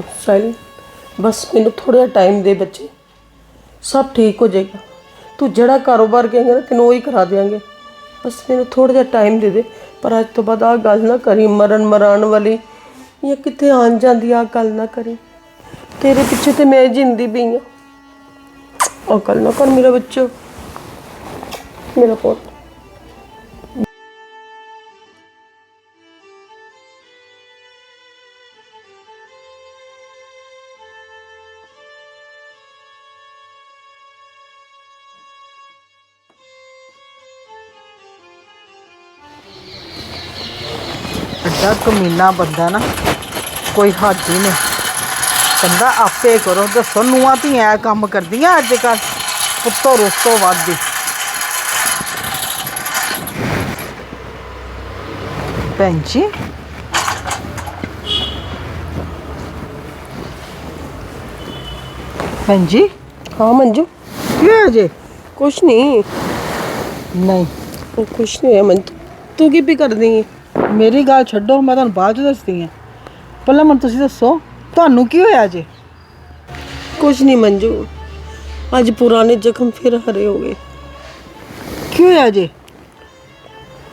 ਸਾਹਿਲ ਬਸ ਮੈਨੂੰ ਥੋੜਾ ਜਿਹਾ ਟਾਈਮ ਦੇ ਬੱਚੇ। ਸਭ ਠੀਕ ਹੋ ਜਾਏਗਾ। ਤੂੰ ਜਿਹੜਾ ਕਾਰੋਬਾਰ ਕਹੇਂਗਾ ਨਾ, ਤੈਨੂੰ ਉਹੀ ਕਰਾ ਦੇਵਾਂਗੇ ਬਸ ਮੈਨੂੰ ਥੋੜਾ ਜਿਹਾ ਟਾਈਮ ਦੇ ਦੇ। ਪਰ ਅੱਜ ਤੋਂ ਬਾਅਦ ਆ ਗੱਲ ਨਾ ਕਰੀ, ਮਰਨ ਮਰਾਣ ਵਾਲੀ। ਜਾਂ ਕਿਤੇ ਆਣ ਜਾਂਦੀ ਆ ਗੱਲ ਨਾ ਕਰੀ। ਤੇਰੇ ਪਿੱਛੇ ਤੇ ਮੈਂ ਜਿੰਦੀ ਪਈ ਆ। ਉਹ ਗੱਲ ਨਾ ਕਰ ਮੇਰਾ ਬੱਚਾ। ਮੇਰਾ ਪੁੱਤ। ਐਡਾ ਕਮੀਨਾ ਬੰਦਾ ਨਾ ਕੋਈ ਹੱਦ ਹੀ ਨਹੀਂ। ਕਹਿੰਦਾ ਆਪੇ ਕਰੋ ਦੱਸੋ ਨੂੰਹਾਂ ਧੀਆਂ ਇਹ ਕੰਮ ਕਰਦੀਆਂ ਅੱਜ ਕੱਲ ਉੱਤੋਂ ਉਸ ਤੋਂ ਵੱਧ ਹੀ ਭੈਣ ਜੀ? ਭੈਣ ਜੀ? ਹਾਂ ਮੰਜੂ। ਕੀ ਹੋਇਆ ਜੇ? ਕੁਛ ਨਹੀਂ। ਨਹੀਂ। ਉਹ ਕੁਛ ਨਹੀਂ ਹੈ ਮੰਜੂ। ਤੂੰ ਕੀ ਵੀ ਕਰਦੀ ਹੈ ਮੇਰੀ ਗੱਲ ਛੱਡੋ ਮੈਂ ਤੁਹਾਨੂੰ ਬਾਅਦ ਚ ਦੱਸਦੀ ਹਾਂ। ਪਹਿਲਾਂ ਮੈਨੂੰ ਤੁਸੀਂ ਦੱਸੋ ਤੁਹਾਨੂੰ ਕੀ ਹੋਇਆ ਜੇ? ਕੁਛ ਨਹੀਂ ਮੰਜੂ ਅੱਜ ਪੁਰਾਣੇ ਜ਼ਖਮ ਫਿਰ ਹਰੇ ਹੋ ਗਏ। ਕੀ ਹੋਇਆ ਜੇ?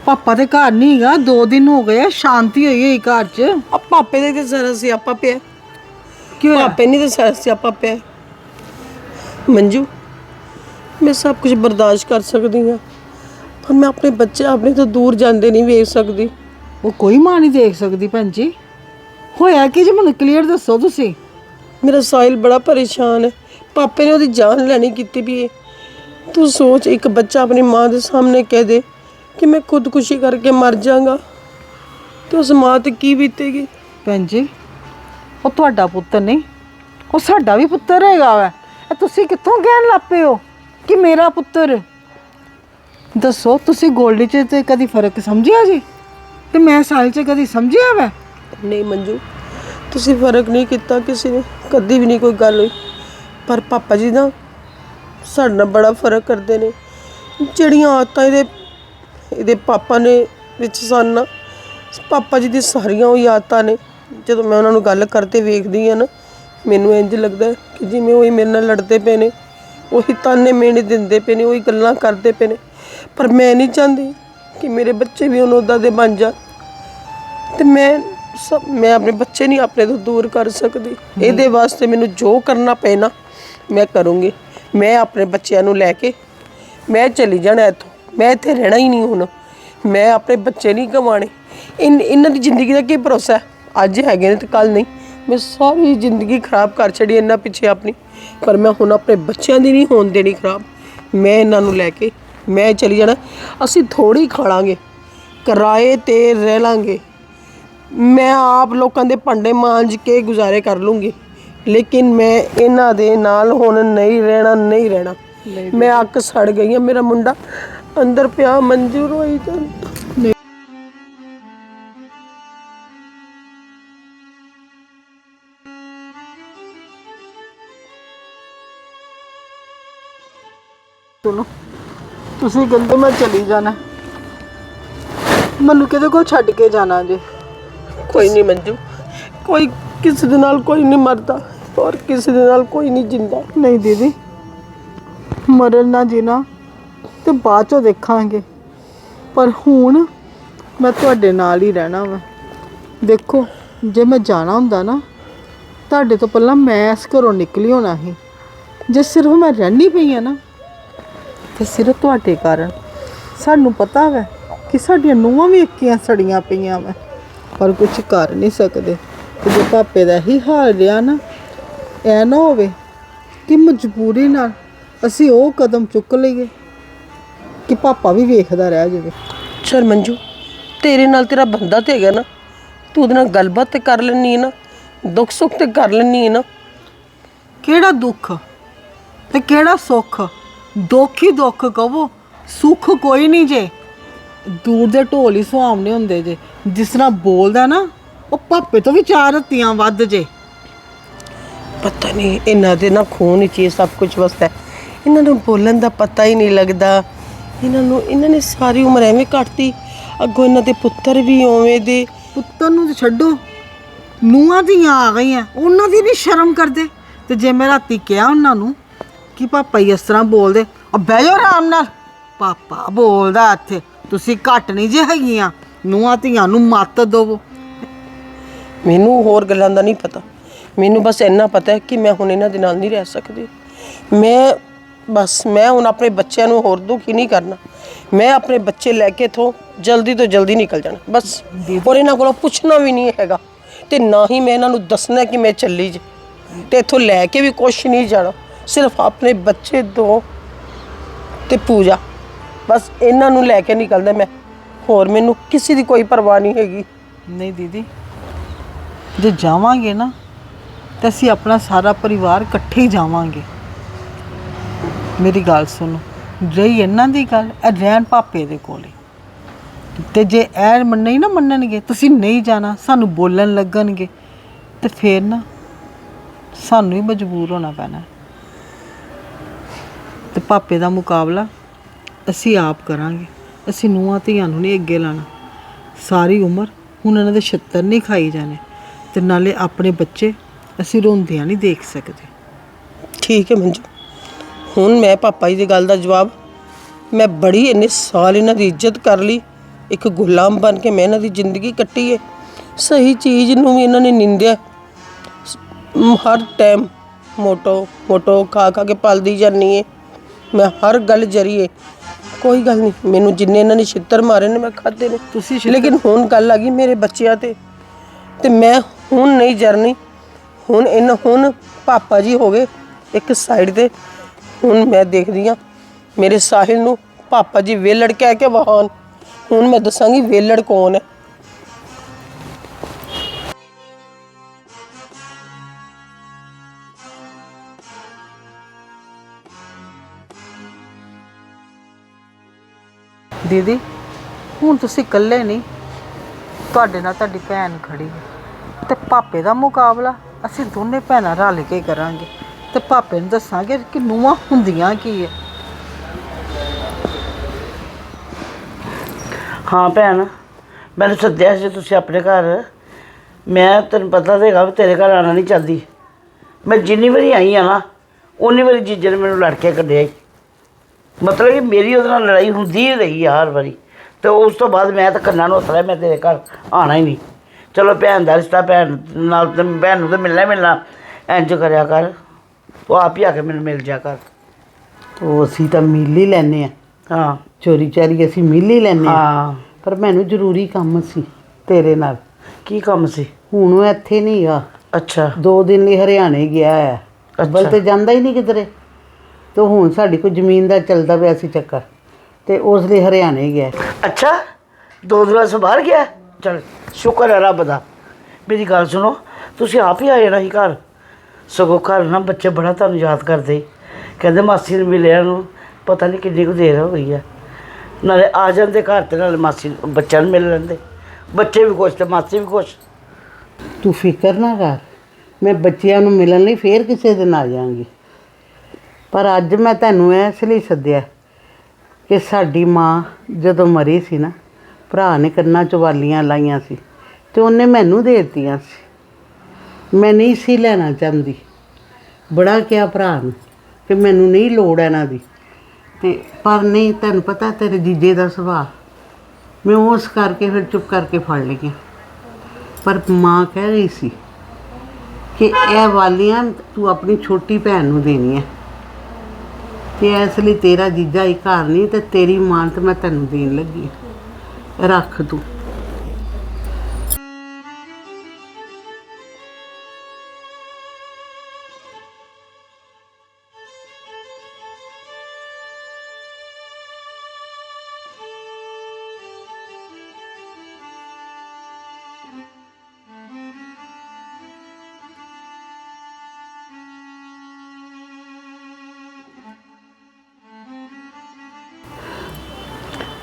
ਪਾਪਾ ਦੇ ਘਰ ਨਹੀਂ ਹੈਗਾ ਦੋ ਦਿਨ ਹੋ ਗਏ ਆ ਸ਼ਾਂਤੀ ਹੋਈ ਹੋਈ ਘਰ 'ਚ। ਆ ਪਾਪੇ ਦੇ ਤੇ ਸਾਰਾ ਸਿਆਪਾ ਪਿਆ। ਕੀ ਹੋਇਆ? ਪਾਪੇ ਨਹੀਂ ਤੇ ਸਾਰਾ ਸਿਆਪਾ ਪਿਆ। ਮੰਜੂ ਮੈਂ ਸਭ ਕੁਝ ਬਰਦਾਸ਼ਤ ਕਰ ਸਕਦੀ ਹਾਂ ਪਰ ਮੈਂ ਆਪਣੇ ਬੱਚੇ ਆਪਣੇ ਤੋਂ ਦੂਰ ਜਾਂਦੇ ਨਹੀਂ ਵੇਖ ਸਕਦੀ। ਉਹ ਕੋਈ ਮਾਂ ਨਹੀਂ ਦੇਖ ਸਕਦੀ ਭੈਣ ਜੀ। ਹੋਇਆ ਕੀ ਜੇ ਮੈਨੂੰ ਕਲੀਅਰ ਦੱਸੋ ਤੁਸੀਂ? ਮੇਰਾ ਸਾਹਿਲ ਬੜਾ ਪਰੇਸ਼ਾਨ ਹੈ। ਪਾਪੇ ਨੇ ਉਹਦੀ ਜਾਨ ਲੈਣੀ ਕੀਤੀ ਵੀ ਹੈ ਤੂੰ ਸੋਚ ਇੱਕ ਬੱਚਾ ਆਪਣੀ ਮਾਂ ਦੇ ਸਾਹਮਣੇ ਕਹਿ ਦੇ ਕਿ ਮੈਂ ਖੁਦਕੁਸ਼ੀ ਕਰਕੇ ਮਰ ਜਾਵਾਂਗਾ ਤੇ ਉਸ ਮਾਂ ਤੇ ਕੀ ਬੀਤੇਗੀ? ਭੈਣ ਜੀ ਉਹ ਤੁਹਾਡਾ ਪੁੱਤਰ ਨਹੀਂ ਉਹ ਸਾਡਾ ਵੀ ਪੁੱਤਰ ਹੈਗਾ ਵੈ। ਇਹ ਤੁਸੀਂ ਕਿੱਥੋਂ ਕਹਿਣ ਲੱਪੇ ਹੋ ਕਿ ਮੇਰਾ ਪੁੱਤਰ? ਦੱਸੋ ਤੁਸੀਂ ਗੋਲਡੀ 'ਚ ਤੇ ਕਦੀ ਫ਼ਰਕ ਸਮਝਿਆ ਜੀ? ਤੇ ਮੈਂ ਸਾਲ 'ਚ ਕਦੀ ਸਮਝਿਆ ਵੈ? ਨਹੀਂ ਮੰਜੂ, ਤੁਸੀਂ ਫ਼ਰਕ ਨਹੀਂ ਕੀਤਾ ਕਿਸੇ ਨੇ, ਕਦੀ ਵੀ ਨਹੀਂ ਕੋਈ ਗੱਲ ਹੋਈ। ਪਰ ਪਾਪਾ ਜੀ ਨਾ ਸਾਡੇ ਨਾਲ ਬੜਾ ਫ਼ਰਕ ਕਰਦੇ ਨੇ। ਜਿਹੜੀਆਂ ਆਦਤਾਂ ਇਹਦੇ ਇਹਦੇ ਪਾਪਾ ਨੇ ਵਿੱਚ ਸਨ ਨਾ, ਪਾਪਾ ਜੀ ਦੀ ਸਾਰੀਆਂ ਉਹ ਆਦਤਾਂ ਨੇ। ਜਦੋਂ ਮੈਂ ਉਹਨਾਂ ਨੂੰ ਗੱਲ ਕਰਦੇ ਵੇਖਦੀ ਆ ਨਾ, ਮੈਨੂੰ ਇੰਜ ਲੱਗਦਾ ਕਿ ਜਿਵੇਂ ਉਹ ਹੀ ਮੇਰੇ ਨਾਲ ਲੜਦੇ ਪਏ ਨੇ, ਉਹੀ ਤਾਨੇ ਮੇਣੇ ਦਿੰਦੇ ਪਏ ਨੇ, ਉਹੀ ਗੱਲਾਂ ਕਰਦੇ ਪਏ ਨੇ। ਪਰ ਮੈਂ ਨਹੀਂ ਚਾਹੁੰਦੀ ਕਿ ਮੇਰੇ ਬੱਚੇ ਵੀ ਉਹਨਾਂ ਉਦਾਂ ਦੇ ਬਣ ਜਾਣ। ਤੇ ਮੈਂ ਸਭ ਮੈਂ ਆਪਣੇ ਬੱਚੇ ਨਹੀਂ ਆਪਣੇ ਤੋਂ ਦੂਰ ਕਰ ਸਕਦੀ। ਇਹਦੇ ਵਾਸਤੇ ਮੈਨੂੰ ਜੋ ਕਰਨਾ ਪੈਣਾ, ਮੈਂ ਕਰੂੰਗੀ। ਮੈਂ ਆਪਣੇ ਬੱਚਿਆਂ ਨੂੰ ਲੈ ਕੇ, ਮੈਂ ਚਲੀ ਜਾਣਾ ਇੱਥੋਂ। ਮੈਂ ਇੱਥੇ ਰਹਿਣਾ ਹੀ ਨਹੀਂ ਹੁਣ। ਮੈਂ ਆਪਣੇ ਬੱਚੇ ਨਹੀਂ ਗਵਾਣੇ ਇਨ ਇਹਨਾਂ ਦੀ ਜ਼ਿੰਦਗੀ ਦਾ ਕੀ ਭਰੋਸਾ ਹੈ? ਅੱਜ ਹੈਗੇ ਨੇ ਤੇ ਕੱਲ ਨਹੀਂ। ਮੈਂ ਸਾਰੀ ਜ਼ਿੰਦਗੀ ਖਰਾਬ ਕਰ ਛੜੀ ਇਹਨਾਂ ਪਿੱਛੇ ਆਪਣੀ। ਪਰ ਮੈਂ ਹੁਣ ਆਪਣੇ ਬੱਚਿਆਂ ਦੀ ਨਹੀਂ ਹੋਣ ਦੇਣੀ ਖਰਾਬ। ਮੈਂ ਇਹਨਾਂ ਨੂੰ ਲੈ ਕੇ ਮੈਂ ਚਲੀ ਜਾਣਾ। ਅਸੀਂ ਥੋੜੀ ਖਾਲਾਂਗੇ। ਕਿਰਾਏ ਤੇ ਰਹਿ ਲਾਂਗੇ। ਮੈਂ ਆਪ ਲੋਕਾਂ ਦੇ ਭਾਂਡੇ ਮਾਂਜ ਕੇ ਗੁਜ਼ਾਰੇ ਕਰ ਲੂੰਗੀ। ਲੇਕਿਨ ਮੈਂ ਇਹਨਾਂ ਦੇ ਨਾਲ ਹੁਣ ਨਹੀਂ ਰਹਿਣਾ ਨਹੀਂ ਰਹਿਣਾ। ਮੈਂ ਅੱਕ ਸੜ ਗਈ ਹਾਂ। ਮੇਰਾ ਮੁੰਡਾ ਅੰਦਰ ਪਿਆ ਮਨਜ਼ੂਰ ਹੋਈ ਜਾਂਦਾ ਸੁਣੋ ਤੁਸੀਂ ਕਹਿੰਦੇ ਮੈਂ ਚਲੀ ਜਾਣਾ। ਮੈਨੂੰ ਕਿਹਦੇ ਕੋਲ ਛੱਡ ਕੇ ਜਾਣਾ ਜੇ? ਕੋਈ ਨਹੀਂ ਮੰਜੂ ਕੋਈ ਕਿਸੇ ਦੇ ਨਾਲ ਕੋਈ ਨਹੀਂ ਮਰਦਾ ਔਰ ਕਿਸੇ ਦੇ ਨਾਲ ਕੋਈ ਨਹੀਂ ਜਿੰਦਾ। ਨਹੀਂ ਦੀਦੀ ਮਰਨ ਨਾ ਜੀਣਾ ਤੇ ਬਾਅਦ ਚੋਂ ਦੇਖਾਂਗੇ। ਪਰ ਹੁਣ ਮੈਂ ਤੁਹਾਡੇ ਨਾਲ ਹੀ ਰਹਿਣਾ ਵਾ। ਦੇਖੋ ਜੇ ਮੈਂ ਜਾਣਾ ਹੁੰਦਾ ਨਾ ਤੁਹਾਡੇ ਤੋਂ ਪਹਿਲਾਂ ਮੈਂ ਇਸ ਘਰੋਂ ਨਿਕਲੀ ਹੋਣਾ ਸੀ। ਜੇ ਸਿਰਫ ਮੈਂ ਰਹਿਣੀ ਪਈ ਆ ਨਾ ਤੇ ਸਿਰਫ ਤੁਹਾਡੇ ਕਾਰਨ। ਸਾਨੂੰ ਪਤਾ ਵੈ ਕਿ ਸਾਡੀਆਂ ਨੂੰਹਾਂ ਵੀ ਇੱਕੀਆਂ ਸੜੀਆਂ ਪਈਆਂ ਵਾ ਪਰ ਕੁਝ ਕਰ ਨਹੀਂ ਸਕਦੇ। ਤੇ ਜੇ ਪਾਪੇ ਦਾ ਹੀ ਹਾਲ ਰਿਹਾ ਨਾ ਐ ਨਾ ਹੋਵੇ ਕਿ ਮਜਬੂਰੀ ਨਾਲ ਅਸੀਂ ਉਹ ਕਦਮ ਚੁੱਕ ਲਈਏ ਕਿ ਪਾਪਾ ਵੀ ਵੇਖਦਾ ਰਹਿ ਜਾਵੇ। ਚਲ ਮੰਜੂ ਤੇਰੇ ਨਾਲ ਤੇਰਾ ਬੰਦਾ ਤੇ ਹੈਗਾ ਨਾ ਤੂੰ ਉਹਦੇ ਨਾਲ ਗੱਲਬਾਤ ਤੇ ਕਰ ਲੈਣੀ ਹੈ ਨਾ ਦੁੱਖ ਸੁੱਖ ਤੇ ਕਰ ਲੈਣੀ ਹੈ ਨਾ। ਕਿਹੜਾ ਦੁੱਖ ਤੇ ਕਿਹੜਾ ਸੁੱਖ? ਦੁੱਖ ਹੀ ਦੁੱਖ ਕਹੋ, ਸੁੱਖ ਕੋਈ ਨਹੀਂ ਜੇ। ਦੂਰ ਦੇ ਢੋਲ ਹੀ ਸੁਹਾਵਣੇ ਹੁੰਦੇ ਜੇ। ਜਿਸ ਤਰ੍ਹਾਂ ਬੋਲਦਾ ਨਾ, ਉਹ ਪਾਪੇ ਤੋਂ ਵੀ ਚਾਰ ਹੱਤੀਆਂ ਵੱਧ ਜੇ। ਪਤਾ ਨਹੀਂ, ਇਹਨਾਂ ਦੇ ਨਾ ਖੂਨ ਵਿੱਚ ਇਹ ਸਭ ਕੁਝ ਵਸਦਾ ਹੈ। ਇਹਨਾਂ ਨੂੰ ਬੋਲਣ ਦਾ ਪਤਾ ਹੀ ਨਹੀਂ ਲੱਗਦਾ। ਇਹਨਾਂ ਨੂੰ, ਇਹਨਾਂ ਨੇ ਸਾਰੀ ਉਮਰ ਐਵੇਂ ਕੱਟਤੀ। ਅੱਗੋਂ ਇਹਨਾਂ ਦੇ ਪੁੱਤਰ ਵੀ ਉਵੇਂ ਦੇ। ਪੁੱਤਰ ਨੂੰ ਤੇ ਛੱਡੋ। ਨੂੰਹਾਂ ਦੀਆਂ ਆ ਗਈਆਂ, ਉਹਨਾਂ ਦੀ ਨਹੀਂ ਸ਼ਰਮ ਕਰਦੇ। ਤੇ ਜੇ ਮੈਂ ਰਾਤੀ ਕਿਹਾ ਉਹਨਾਂ ਨੂੰ ਕਿ ਪਾਪਾ ਹੀ ਇਸ ਤਰ੍ਹਾਂ ਬੋਲਦੇ? ਆ ਬਹਿ ਜਾਓ ਆਰਾਮ ਨਾਲ। ਪਾਪਾ ਬੋਲਦਾ ਇੱਥੇ ਤੁਸੀਂ ਘੱਟ ਨਹੀਂ ਜੇ ਹੈਗੀਆਂ। ਨੂੰਹਾਂ ਧੀਆਂ ਨੂੰ ਮੱਤ ਦਵੋ। ਮੈਨੂੰ ਹੋਰ ਗੱਲਾਂ ਦਾ ਨਹੀਂ ਪਤਾ। ਮੈਨੂੰ ਬਸ ਇੰਨਾ ਪਤਾ ਹੈ ਕਿ ਮੈਂ ਹੁਣ ਇਹਨਾਂ ਦੇ ਨਾਲ ਨਹੀਂ ਰਹਿ ਸਕਦੀ। ਮੈਂ ਬਸ ਮੈਂ ਹੁਣ ਆਪਣੇ ਬੱਚਿਆਂ ਨੂੰ ਹੋਰ ਦੁਖੀ ਨਹੀਂ ਕਰਨਾ। ਮੈਂ ਆਪਣੇ ਬੱਚੇ ਲੈ ਕੇ ਇਥੋਂ ਜਲਦੀ ਤੋਂ ਜਲਦੀ ਨਿਕਲ ਜਾਣਾ। ਬਸ ਔਰ ਇਹਨਾਂ ਕੋਲੋਂ ਪੁੱਛਣਾ ਵੀ ਨਹੀਂ ਹੈਗਾ। ਤੇ ਨਾ ਹੀ ਮੈਂ ਇਹਨਾਂ ਨੂੰ ਦੱਸਣਾ ਕਿ ਮੈਂ ਚੱਲੀ ਜੇ। ਤੇ ਇਥੋਂ ਲੈ ਕੇ ਵੀ ਕੁਛ ਨਹੀਂ ਜਾਣਾ। ਸਿਰਫ ਆਪਣੇ ਬੱਚੇ ਦੋ ਤੇ ਪੂਜਾ। ਬਸ ਇਹਨਾਂ ਨੂੰ ਲੈ ਕੇ ਨਿਕਲਦਾ ਮੈਂ। ਹੋਰ ਮੈਨੂੰ ਕਿਸੇ ਦੀ ਕੋਈ ਪਰਵਾਹ ਨਹੀਂ ਹੈਗੀ। ਨਹੀਂ ਦੀਦੀ, ਜੇ ਜਾਵਾਂਗੇ ਨਾ, ਤੇ ਅਸੀਂ ਆਪਣਾ ਸਾਰਾ ਪਰਿਵਾਰ ਇਕੱਠੇ ਹੀ ਜਾਵਾਂਗੇ। ਮੇਰੀ ਗੱਲ ਸੁਣੋ, ਰਹੀ ਇਹਨਾਂ ਦੀ ਗੱਲ, ਇਹ ਰਹਿਣ ਪਾਪੇ ਦੇ ਕੋਲੇ। ਤੇ ਜੇ ਇਹ ਮੰਨ- ਨਹੀਂ ਨਾ ਮੰਨਣਗੇ, ਤੁਸੀਂ ਨਹੀਂ ਜਾਣਾ, ਸਾਨੂੰ ਬੋਲਣ ਲੱਗਣਗੇ, ਤੇ ਫੇਰ ਨਾ ਸਾਨੂੰ ਹੀ ਮਜਬੂਰ ਹੋਣਾ ਪੈਣਾ। ਤੇ ਪਾਪੇ ਦਾ ਮੁਕਾਬਲਾ ਅਸੀਂ ਆਪ ਕਰਾਂਗੇ। ਅਸੀਂ ਨੂੰਹਾਂ ਧੀਆਂ ਨੂੰ ਨਹੀਂ ਅੱਗੇ ਲਾਣਾ। ਸਾਰੀ ਉਮਰ ਹੁਣ ਇਹਨਾਂ ਦੇ ਛੱਤਰ ਨਹੀਂ ਖਾਈ ਜਾਣੇ ਤੇ ਨਾਲੇ ਆਪਣੇ ਬੱਚੇ ਅਸੀਂ ਰੋਂਦਿਆਂ ਨਹੀਂ ਦੇਖ ਸਕਦੇ। ਠੀਕ ਹੈ ਮੰਜੂ। ਹੁਣ ਮੈਂ ਪਾਪਾ ਜੀ ਦੀ ਗੱਲ ਦਾ ਜਵਾਬ, ਮੈਂ ਬੜੀ ਇੰਨੇ ਸਾਲ ਇਹਨਾਂ ਦੀ ਇੱਜ਼ਤ ਕਰ ਲਈ, ਇੱਕ ਗੁਲਾਮ ਬਣ ਕੇ ਮੈਂ ਇਹਨਾਂ ਦੀ ਜ਼ਿੰਦਗੀ ਕੱਟੀ ਹੈ ਸਹੀ ਚੀਜ਼ ਨੂੰ ਵੀ ਇਹਨਾਂ ਨੇ ਨਿੰਦਿਆ। ਹਰ ਟਾਈਮ ਮੋਟੋ ਮੋਟੋ ਖਾ ਖਾ ਕੇ ਪਲਦੀ ਜਾਨੀ ਹੈ ਮੈਂ ਹਰ ਗੱਲ ਜਰੀਏ ਕੋਈ ਗੱਲ ਨਹੀਂ ਮੈਨੂੰ ਜਿੰਨੇ ਇਹਨਾਂ ਨੇ ਛਿੱਤਰ ਮਾਰੇ ਨੇ ਮੈਂ ਖਾਦੇ ਨੇ। ਤੁਸੀਂ ਲੇਕਿਨ ਹੁਣ ਗੱਲ ਆ ਗਈ ਮੇਰੇ ਬੱਚਿਆਂ ਤੇ। ਤੇ ਮੈਂ ਹੁਣ ਨਹੀਂ ਜਰਨੀ ਹੁਣ ਇਹਨਾਂ ਹੁਣ ਪਾਪਾ ਜੀ ਹੋ ਗਏ ਇੱਕ ਸਾਈਡ ਤੇ। ਹੁਣ ਮੈਂ ਦੇਖਦੀ ਆ ਮੇਰੇ ਸਾਹਿਲ ਨੂੰ ਪਾਪਾ ਜੀ ਵੇਲੜ ਕਹਿ ਕੇ ਵਹਾਨ ਹੁਣ ਮੈਂ ਦੱਸਾਂਗੀ ਵੇਲੜ ਕੌਣ ਹੈ। ਦੀਦੀ, ਹੁਣ ਤੁਸੀਂ ਇਕੱਲੇ ਨਹੀਂ, ਤੁਹਾਡੇ ਨਾਲ ਤੁਹਾਡੀ ਭੈਣ ਖੜੀ ਹੈ। ਤੇ ਪਾਪੇ ਦਾ ਮੁਕਾਬਲਾ ਅਸੀਂ ਦੋਨੇ ਭੈਣਾਂ ਰਲ ਕੇ ਕਰਾਂਗੇ। ਤੇ ਪਾਪੇ ਨੂੰ ਦੱਸਾਂਗੇ ਕਿ ਨੂੰਹਾਂ ਹੁੰਦੀਆਂ ਕੀ ਹੈ। ਹਾਂ ਭੈਣ, ਮੈਨੂੰ ਸੱਦਿਆ ਸੀ ਤੁਸੀਂ ਆਪਣੇ ਘਰ। ਮੈਂ ਤੈਨੂੰ ਪਤਾ ਦੇਗਾ ਵੀ ਤੇਰੇ ਘਰ ਆਣਾ ਨਹੀਂ ਚਾਹਦੀ। ਮੈਂ ਜਿੰਨੀ ਵਾਰੀ ਆਈ ਆ ਨਾ, ਉਨੀ ਵਾਰੀ ਜੀਜੇ ਨੇ ਮੈਨੂੰ ਲੜ ਕੇ ਕੱਢਿਆ ਈ। ਮਤਲਬ ਕਿ ਮੇਰੀ ਉਹਦੇ ਨਾਲ ਲੜਾਈ ਹੁੰਦੀ ਹੀ ਰਹੀ ਆ ਹਰ ਵਾਰੀ। ਤੇ ਉਸ ਤੋਂ ਬਾਅਦ ਮੈਂ ਤਾਂ ਕੰਨਾਂ ਨੂੰ ਲਿਆ ਮੈਂ ਤੇਰੇ ਘਰ ਆਣਾ ਹੀ ਨਹੀਂ। ਚਲੋ ਭੈਣ ਦਾ ਰਿਸ਼ਤਾ ਭੈਣ ਨਾਲ ਤੇ ਭੈਣ ਨੂੰ ਤਾਂ ਮਿਲਣਾ ਹੀ ਮਿਲਣਾ। ਇੰਜ ਕਰਿਆ ਕਰ ਉਹ ਆਪ ਹੀ ਆ ਕੇ ਮੈਨੂੰ ਮਿਲ ਜਾ ਕਰ। ਉਹ ਅਸੀਂ ਤਾਂ ਮਿਲ ਹੀ ਲੈਨੇ ਆ। ਹਾਂ। ਚੋਰੀ ਚਾਰੀ ਅਸੀਂ ਮਿਲ ਹੀ ਲੈਨੇ ਆ। ਹਾਂ। ਪਰ ਮੈਨੂੰ ਜ਼ਰੂਰੀ ਕੰਮ ਸੀ ਤੇਰੇ ਨਾਲ। ਕੀ ਕੰਮ ਸੀ? ਹੁਣ ਉਹ ਇੱਥੇ ਨਹੀਂ ਆ। ਅੱਛਾ। ਦੋ ਦਿਨ ਲਈ ਹਰਿਆਣੇ ਗਿਆ ਹੈ ਅੱਬਲ ਅੱਛਾ। ਤੇ ਜਾਂਦਾ ਹੀ ਨਹੀਂ ਕਿਧਰੇ। ਤੇ ਹੁਣ ਸਾਡੀ ਕੋਈ ਜ਼ਮੀਨ ਦਾ ਚੱਲਦਾ ਪਿਆ ਸੀ ਚੱਕਰ ਤੇ ਉਸ ਲਈ ਹਰਿਆਣੇ ਗਿਆ। ਅੱਛਾ ਦੋ ਦਿਨਾਂ ਤੋਂ ਬਾਹਰ ਗਿਆ? ਚਲ ਸ਼ੁਕਰ ਹੈ ਰੱਬ ਦਾ। ਮੇਰੀ ਗੱਲ ਸੁਣੋ ਤੁਸੀਂ ਆਪ ਹੀ ਆਏ ਨਾ ਹੀ ਘਰ? ਸਗੋਂ ਘਰ ਨਾ ਬੱਚੇ ਬੜਾ ਤੁਹਾਨੂੰ ਯਾਦ ਕਰਦੇ। ਕਹਿੰਦੇ ਮਾਸੀ ਨੂੰ ਮਿਲਿਆ ਨੂੰ ਪਤਾ ਨਹੀਂ ਕਿੰਨੀ ਕੁ ਦੇਰ ਹੋ ਗਈ ਹੈ ਨਾਲੇ ਆ ਜਾਂਦੇ ਘਰ ਤੇ ਨਾਲੇ ਮਾਸੀ ਨੂੰ- ਬੱਚਿਆਂ ਨੂੰ ਮਿਲ ਲੈਂਦੇ। ਬੱਚੇ ਵੀ ਖੁਸ਼ ਤੇ ਮਾਸੀ ਵੀ ਖੁਸ਼। ਤੂੰ ਫਿਕਰ ਨਾ ਕਰ ਮੈਂ ਬੱਚਿਆਂ ਨੂੰ ਮਿਲਣ ਲਈ ਫੇਰ ਕਿਸੇ ਦਿਨ ਆ ਜਾਵਾਂਗੀ। ਪਰ ਅੱਜ ਮੈਂ ਤੈਨੂੰ ਇਸ ਲਈ ਸੱਦਿਆ ਕਿ ਸਾਡੀ ਮਾਂ ਜਦੋਂ ਮਰੀ ਸੀ ਨਾ, ਭਰਾ ਨੇ ਕੰਨਾਂ 'ਚ ਵਾਲੀਆਂ ਲਾਈਆਂ ਸੀ ਤੇ ਉਹਨੇ ਮੈਨੂੰ ਦੇ ਦਿੱਤੀਆਂ ਸੀ। ਮੈਂ ਨਹੀਂ ਸੀ ਲੈਣਾ ਚਾਹੁੰਦੀ। ਬੜਾ ਕਿਹਾ ਭਰਾ ਨੂੰ ਕਿ ਮੈਨੂੰ ਨਹੀਂ ਲੋੜ ਇਹਨਾਂ ਦੀ। ਤੇ ਪਰ ਨਹੀਂ, ਤੈਨੂੰ ਪਤਾ ਤੇਰੇ ਜੀਜੇ ਦਾ ਸੁਭਾਅ। ਮੈਂ ਉਸ ਕਰਕੇ ਫਿਰ ਚੁੱਪ ਕਰਕੇ ਫੜ ਲਈਆਂ। ਪਰ ਮਾਂ ਕਹਿ ਰਹੀ ਸੀ ਕਿ ਇਹ ਵਾਲੀਆਂ ਤੂੰ ਆਪਣੀ ਛੋਟੀ ਭੈਣ ਨੂੰ ਦੇਣੀ ਹੈ ਤੇ ਇਸ ਲਈ ਤੇਰਾ ਜੀਜਾ ਹੀ ਘਰ ਨਹੀਂ ਤੇ ਤੇਰੀ ਮਾਂ ਤੇ ਮੈਂ ਤੈਨੂੰ ਦੇਣ ਲੱਗੀ ਰੱਖ ਤੂੰ।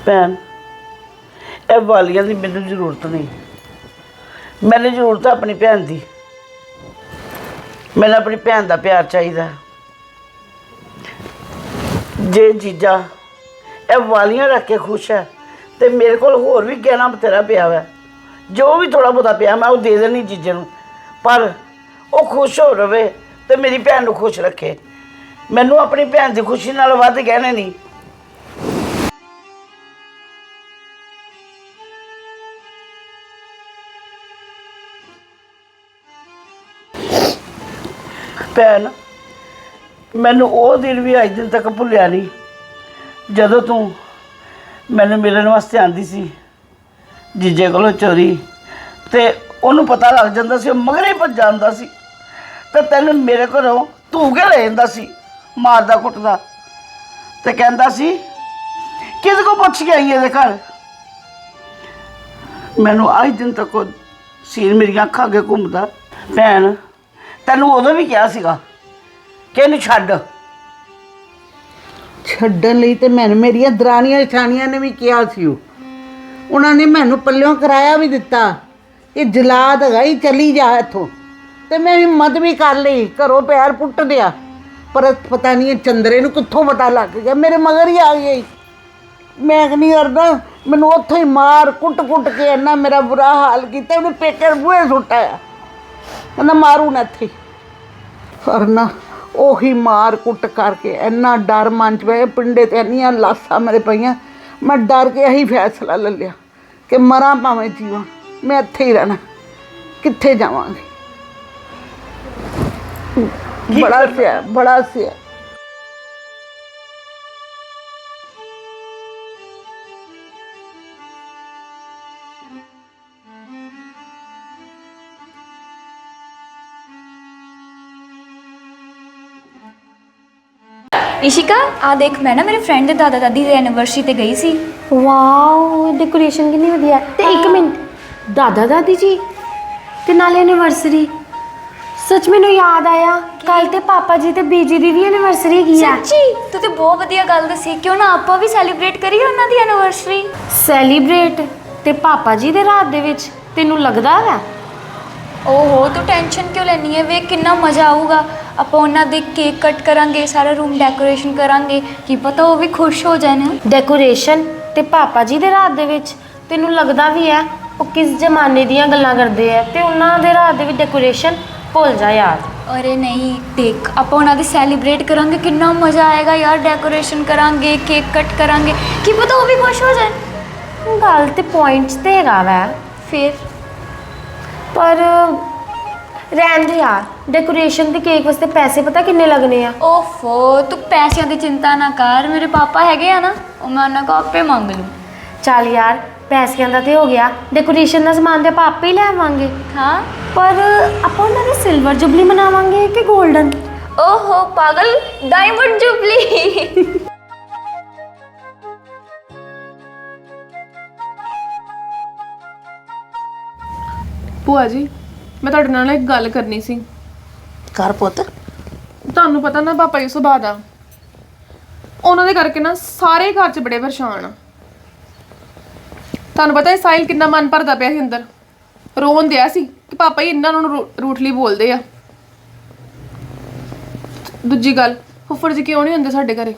ਭੈਣ, ਇਹ ਵਾਲੀਆਂ ਦੀ ਮੈਨੂੰ ਜ਼ਰੂਰਤ ਨਹੀਂ। ਮੈਨੂੰ ਜ਼ਰੂਰਤ ਹੈ ਆਪਣੀ ਭੈਣ ਦੀ। ਮੈਨੂੰ ਆਪਣੀ ਭੈਣ ਦਾ ਪਿਆਰ ਚਾਹੀਦਾ। ਜੇ ਜੀਜਾ ਇਹ ਵਾਲੀਆਂ ਰੱਖ ਕੇ ਖੁਸ਼ ਹੈ, ਤੇ ਮੇਰੇ ਕੋਲ ਹੋਰ ਵੀ ਗਹਿਣਾ ਬਥੇਰਾ ਪਿਆ ਵਾ। ਜੋ ਵੀ ਥੋੜਾ ਬਹੁਤਾ ਪਿਆ, ਮੈਂ ਉਹ ਦੇ ਦੇਣੀ ਜੀਜੇ ਨੂੰ। ਪਰ ਉਹ ਖੁਸ਼ ਹੋ ਰਵੇ ਤੇ ਮੇਰੀ ਭੈਣ ਨੂੰ ਖੁਸ਼ ਰੱਖੇ। ਮੈਨੂੰ ਆਪਣੀ ਭੈਣ ਦੀ ਖੁਸ਼ੀ ਨਾਲ ਵੱਧ ਗਹਿਣੇ ਨਹੀਂ। ਭੈਣ, ਮੈਨੂੰ ਉਹ ਦਿਨ ਵੀ ਅੱਜ ਦਿਨ ਤੱਕ ਭੁੱਲਿਆ ਨਹੀਂ, ਜਦੋਂ ਤੂੰ ਮੈਨੂੰ ਮਿਲਣ ਵਾਸਤੇ ਆਂਦੀ ਸੀ, ਜੀਜੇ ਕੋਲੋਂ ਚੋਰੀ, ਤੇ ਉਹਨੂੰ ਪਤਾ ਲੱਗ ਜਾਂਦਾ ਸੀ, ਉਹ ਮਗਰੇ ਭੱਜ ਜਾਂਦਾ ਸੀ, ਤੇ ਤੈਨੂੰ ਮੇਰੇ ਘਰੋਂ ਧੂ ਕੇ ਲੈ ਜਾਂਦਾ ਸੀ, ਮਾਰਦਾ ਕੁੱਟਦਾ, ਤੇ ਕਹਿੰਦਾ ਸੀ, ਕਿਹਦੇ ਕੋ ਪੁੱਛ ਕੇ ਆਈ ਇਹਦੇ ਘਰ? ਮੈਨੂੰ ਅੱਜ ਦਿਨ ਤੱਕ ਉਹ ਸੀਨ ਮੇਰੀਆਂ ਅੱਖਾਂ ਅੱਗੇ ਘੁੰਮਦਾ, ਭੈਣ ਤੈਨੂੰ ਉਦੋਂ ਵੀ ਕਿਹਾ ਸੀਗਾ ਕਿ ਇਹਨੂੰ ਛੱਡ। ਛੱਡਣ ਲਈ ਤੇ ਮੈਨੂੰ ਮੇਰੀਆਂ ਦਰਾਣੀਆਂ ਛਾਣੀਆਂ ਨੇ ਵੀ ਕਿਹਾ ਸੀ ਉਹ। ਉਹਨਾਂ ਨੇ ਮੈਨੂੰ ਪੱਲਿਓਂ ਕਰਾਇਆ ਵੀ ਦਿੱਤਾ। ਇਹ ਜਲਾਦ ਹੈਗਾ ਹੀ ਚਲੀ ਜਾ ਇੱਥੋਂ। ਤੇ ਮੈਂ ਹਿੰਮਤ ਵੀ ਕਰ ਲਈ, ਘਰੋਂ ਪੈਰ ਪੁੱਟ ਦਿਆ। ਪਰ ਪਤਾ ਨਹੀਂ ਇਹ ਚੰਦਰੇ ਨੂੰ ਕਿੱਥੋਂ ਪਤਾ ਲੱਗ ਗਿਆ, ਮੇਰੇ ਮਗਰ ਹੀ ਆ ਗਈ ਮੈਂ ਨਹੀਂ ਅਰਦਾ ਮੈਨੂੰ ਉੱਥੇ ਹੀ ਮਾਰ ਕੁੱਟ ਕੁੱਟ ਕੇ ਇੰਨਾ ਮੇਰਾ ਬੁਰਾ ਹਾਲ ਕੀਤਾ, ਉਹਨੇ ਪੇਕੇ ਬੂਹੇ ਸੁੱਟਾਇਆ ਕਹਿੰਦਾ ਮਾਰੂ ਨਾ ਇੱਥੇ। ਪਰ ਨਾ ਉਹੀ ਮਾਰ ਕੁੱਟ ਕਰਕੇ ਇੰਨਾ ਡਰ ਮਨ ਚ ਪਿਆ ਪਿੰਡੇ ਤੇ ਇੰਨੀਆਂ ਲਾਸਾਂ ਮੇਰੇ ਪਈਆਂ ਮੈਂ ਡਰ ਕੇ ਇਹੀ ਫੈਸਲਾ ਲੈ ਲਿਆ ਕਿ ਮਰਾਂ ਭਾਵੇਂ ਜੀਵਾਂ ਮੈਂ ਇੱਥੇ ਹੀ ਰਹਿਣਾ ਕਿੱਥੇ ਜਾਵਾਂਗੀ? ਬੜਾ ਸਿਆ ਬੜਾ ਸਿਆ। ਇਸ਼ਿਕਾ ਆ ਦੇਖ ਮੈਂ ਨਾ ਮੇਰੇ ਫਰੈਂਡ ਦੇ ਦਾਦਾ ਦਾਦੀ ਦੇ ਐਨੀਵਰਸਰੀ ਤੇ ਗਈ ਸੀ। ਵਾਓ ਡੈਕੋਰੇਸ਼ਨ ਕਿੰਨੀ ਵਧੀਆ। ਹੈ। ਤੇ ਇੱਕ ਮਿੰਟ ਦਾਦਾ ਦਾਦੀ ਜੀ ਤੇ ਨਾਲੇ ਐਨੀਵਰਸਰੀ ਸੱਚ ਮੈਨੂੰ ਯਾਦ ਆਇਆ ਕੱਲ ਤੇ ਪਾਪਾ ਜੀ ਤੇ ਬੀਜੀ ਦੀ ਵੀ ਐਨੀਵਰਸਰੀ ਹੈਗੀ ਆ। ਸੱਚੀ? ਤੂੰ ਤੇ ਬਹੁਤ ਵਧੀਆ ਗੱਲ ਦੱਸੀ ਕਿਉਂ ਨਾ ਆਪਾਂ ਵੀ ਸੈਲੀਬ੍ਰੇਟ ਕਰੀਏ ਉਹਨਾਂ ਦੀ ਐਨੀਵਰਸਰੀ ਸੈਲੀਬ੍ਰੇਟ ਤੇ ਪਾਪਾ ਜੀ ਦੇ ਰਾਤ ਦੇ ਵਿੱਚ ਤੈਨੂੰ ਲੱਗਦਾ ਹੈ? ਓਹੋ ਤੂੰ ਟੈਨਸ਼ਨ ਕਿਉਂ ਲੈਣੀ ਹੈ? ਵੇਖ ਕਿੰਨਾ ਮਜ਼ਾ ਆਊਗਾ। ਆਪਾਂ ਉਹਨਾਂ ਦੇ ਕੇਕ ਕੱਟ ਕਰਾਂਗੇ ਸਾਰਾ ਰੂਮ ਡੈਕੋਰੇਸ਼ਨ ਕਰਾਂਗੇ। ਕੀ ਪਤਾ ਉਹ ਵੀ ਖੁਸ਼ ਹੋ ਜਾਣ। ਡੈਕੋਰੇਸ਼ਨ ਤੇ ਪਾਪਾ ਜੀ ਦੇ ਰਾਤ ਦੇ ਵਿੱਚ ਤੈਨੂੰ ਲੱਗਦਾ ਵੀ ਹੈ ਉਹ ਕਿਸ ਜ਼ਮਾਨੇ ਦੀਆਂ ਗੱਲਾਂ ਕਰਦੇ ਆ ਤੇ ਉਹਨਾਂ ਦੇ ਰਾਤ ਦੇ ਵਿੱਚ ਡੈਕੋਰੇਸ਼ਨ ਭੁੱਲ ਜਾ ਯਾਰ। ਅਰੇ ਨਹੀਂ ਦੇਖ ਆਪਾਂ ਉਹਨਾਂ ਦੀ ਸੈਲੀਬ੍ਰੇਟ ਕਰਾਂਗੇ ਕਿੰਨਾ ਮਜ਼ਾ ਆਏਗਾ ਯਾਰ ਡੈਕੋਰੇਸ਼ਨ ਕਰਾਂਗੇ ਕੇਕ ਕੱਟ ਕਰਾਂਗੇ। ਕੀ ਪਤਾ ਉਹ ਵੀ ਖੁਸ਼ ਹੋ ਜਾਣ। ਗੱਲ ਤੇ ਪੁਆਇੰਟਸ ਤੇ ਹੈਗਾ ਵੈ। ਫਿਰ? ਪਰ ਰਹਿਣ ਦੇ ਯਾਰ। ਡੈਕੋਰੇਸ਼ਨ ਤੇ ਕੇਕ ਵਾਸਤੇ ਪੈਸੇ ਪਤਾ ਕਿੰਨੇ ਲੱਗਣੇ ਆ? ਓਫੋ ਤੂੰ ਪੈਸਿਆਂ ਦੀ ਚਿੰਤਾ ਨਾ ਕਰ। ਮੇਰੇ ਪਾਪਾ ਹੈਗੇ ਆ ਨਾ ਉਹ ਮੈਂ ਉਹਨਾਂ ਕੋਲ ਆਪੇ ਮੰਗ ਲੂੰ। ਚੱਲ ਯਾਰ ਪੈਸਿਆਂ ਦਾ ਤੇ ਹੋ ਗਿਆ। ਡੈਕੋਰੇਸ਼ਨ ਦਾ ਸਮਾਨ ਤੇ ਆਪਾਂ ਆਪੇ ਹੀ ਲੈ ਆਵਾਂਗੇ। ਹਾਂ? ਪਰ ਆਪਾਂ ਉਹਨਾਂ ਦੀ ਸਿਲਵਰ ਜੁਬਲੀ ਮਨਾਵਾਂਗੇ ਕਿ 골ਡਨ ਓਹੋ ਪਾਗਲ ਡਾਇਮੰਡ ਜੁਬਲੀ ਭੂਆ ਜੀ ਮੈਂ ਤੁਹਾਡੇ ਨਾਲ ਇੱਕ ਗੱਲ ਕਰਨੀ ਸੀ। ਕਰ ਪੁੱਤ। ਤੁਹਾਨੂੰ ਪਤਾ ਨਾ ਪਾਪਾ ਜੀ ਸੁਭਾਅ ਦਾ। ਉਹਨਾਂ ਦੇ ਕਰਕੇ ਨਾ ਸਾਰੇ ਘਰ 'ਚ ਬੜੇ ਪਰੇਸ਼ਾਨ ਆ। ਤੁਹਾਨੂੰ ਪਤਾ ਹੈ ਸਾਹਿਲ ਕਿੰਨਾ ਮਨ ਭਰਦਾ ਪਿਆ ਸੀ ਅੰਦਰ। ਰੋਣ ਦਿਆ ਸੀ ਕਿ ਪਾਪਾ ਜੀ ਇਹਨਾਂ ਨੂੰ ਰੂ- ਰੂਠਲੀ ਬੋਲਦੇ ਆ। ਦੂਜੀ ਗੱਲ, ਫੁੱਫੜ ਜੀ ਕਿਉਂ ਨਹੀਂ ਹੁੰਦੇ ਸਾਡੇ ਘਰੇ?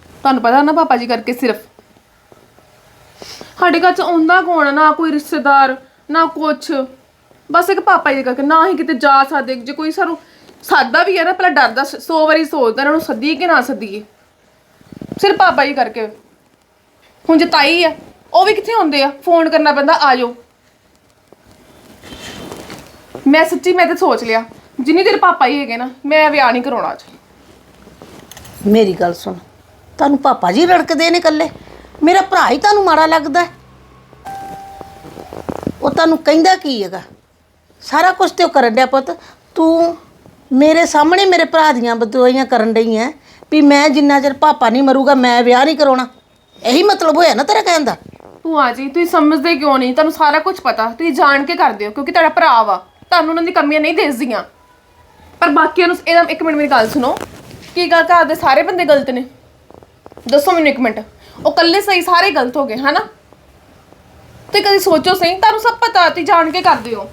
ਤੁਹਾਨੂੰ ਪਤਾ ਨਾ ਪਾਪਾ ਜੀ ਕਰਕੇ ਸਿਰਫ। ਸਾਡੇ ਘਰ 'ਚ ਆਉਂਦਾ ਕੌਣ ਆ? ਨਾ ਕੋਈ ਰਿਸ਼ਤੇਦਾਰ, ਨਾ ਕੁਛ। ਬਸ ਇੱਕ ਪਾਪਾ ਜੀ ਕਰਕੇ, ਨਾ ਹੀ ਕਿਤੇ ਜਾ ਸਕਦੇ। ਜੇ ਕੋਈ ਸਾਨੂੰ ਸਾਦਾ ਵੀ ਹੈ ਨਾ, ਪਹਿਲਾਂ ਡਰਦਾ 100 ਵਾਰੀ ਸੋਚਦਾ ਇਹਨਾਂ ਨੂੰ ਸੱਦੀਏ ਕਿ ਨਾ ਸੱਦੀਏ। ਸਿਰਫ ਪਾਪਾ ਜੀ ਕਰਕੇ। ਹੁਣ ਜੇ ਤਾਈ ਆ, ਉਹ ਵੀ ਕਿੱਥੇ ਹੁੰਦੇ ਆ? ਫੋਨ ਕਰਨਾ ਪੈਂਦਾ, ਆ ਜਾਓ। ਮੈਂ ਸੱਚੀ, ਮੈਂ ਤਾਂ ਸੋਚ ਲਿਆ, ਜਿੰਨੀ ਦੇਰ ਪਾਪਾ ਹੀ ਹੈਗੇ ਨਾ, ਮੈਂ ਵਿਆਹ ਨਹੀਂ ਕਰਾਉਣਾ ਅੱਜ। ਮੇਰੀ ਗੱਲ ਸੁਣ, ਤੁਹਾਨੂੰ ਪਾਪਾ ਜੀ ਰੜਕਦੇ ਨੇ ਇਕੱਲੇ? ਮੇਰਾ ਭਰਾ ਹੀ ਤੁਹਾਨੂੰ ਮਾੜਾ ਲੱਗਦਾ ਹੈ। ਉਹ ਤੁਹਾਨੂੰ ਕਹਿੰਦਾ ਕੀ ਹੈਗਾ? ਸਾਰਾ ਕੁਝ ਤੇ ਉਹ ਕਰਨ ਡਿਆ ਪੁੱਤ। ਤੂੰ ਮੇਰੇ ਸਾਹਮਣੇ ਮੇਰੇ ਭਰਾ ਦੀਆਂ ਬਦੁਆਈਆਂ ਕਰਨ ਡਈ ਐ ਵੀ ਮੈਂ ਜਿੰਨਾ ਚਿਰ ਪਾਪਾ ਨਹੀਂ ਮਰੂਗਾ, ਮੈਂ ਵਿਆਹ ਨਹੀਂ ਕਰਾਉਣਾ। ਇਹੀ ਮਤਲਬ ਹੋਇਆ ਨਾ ਤੇਰਾ ਕਹਿਣ ਦਾ? ਭੂਆ ਜੀ, ਤੁਸੀਂ ਸਮਝਦੇ ਕਿਉਂ ਨਹੀਂ? ਤੁਹਾਨੂੰ ਸਾਰਾ ਕੁਝ ਪਤਾ। ਤੁਸੀਂ ਜਾਣ ਕੇ ਕਰਦੇ ਹੋ, ਕਿਉਂਕਿ ਤੁਹਾਡਾ ਭਰਾ ਵਾ। ਤੁਹਾਨੂੰ ਉਹਨਾਂ ਦੀ ਕਮੀਆਂ ਨਹੀਂ ਦਿਸਦੀਆਂ। ਪਰ ਬਾਕੀਆਂ ਨੂੰ ਇਹਦਾ ਇੱਕ ਮਿੰਟ ਮੇਰੀ ਗੱਲ ਸੁਣੋ। ਕੀ ਗੱਲ ਘਰ ਦੇ ਸਾਰੇ ਬੰਦੇ ਗਲਤ ਨੇ? ਦੱਸੋ ਮੈਨੂੰ ਇੱਕ ਮਿੰਟ। ਉਹ ਕੱਲੇ ਸਹੀ ਸਾਰੇ ਗਲਤ ਹੋ ਗਏ, ਹਨਾ? ਤੇ ਕਦੀ ਸੋਚੋ ਸਹੀ? ਤੁਹਾਨੂੰ ਸਭ ਪਤਾ, ਤੁਸੀਂ ਜਾਣ ਕੇ ਕਰਦੇ ਹੋ।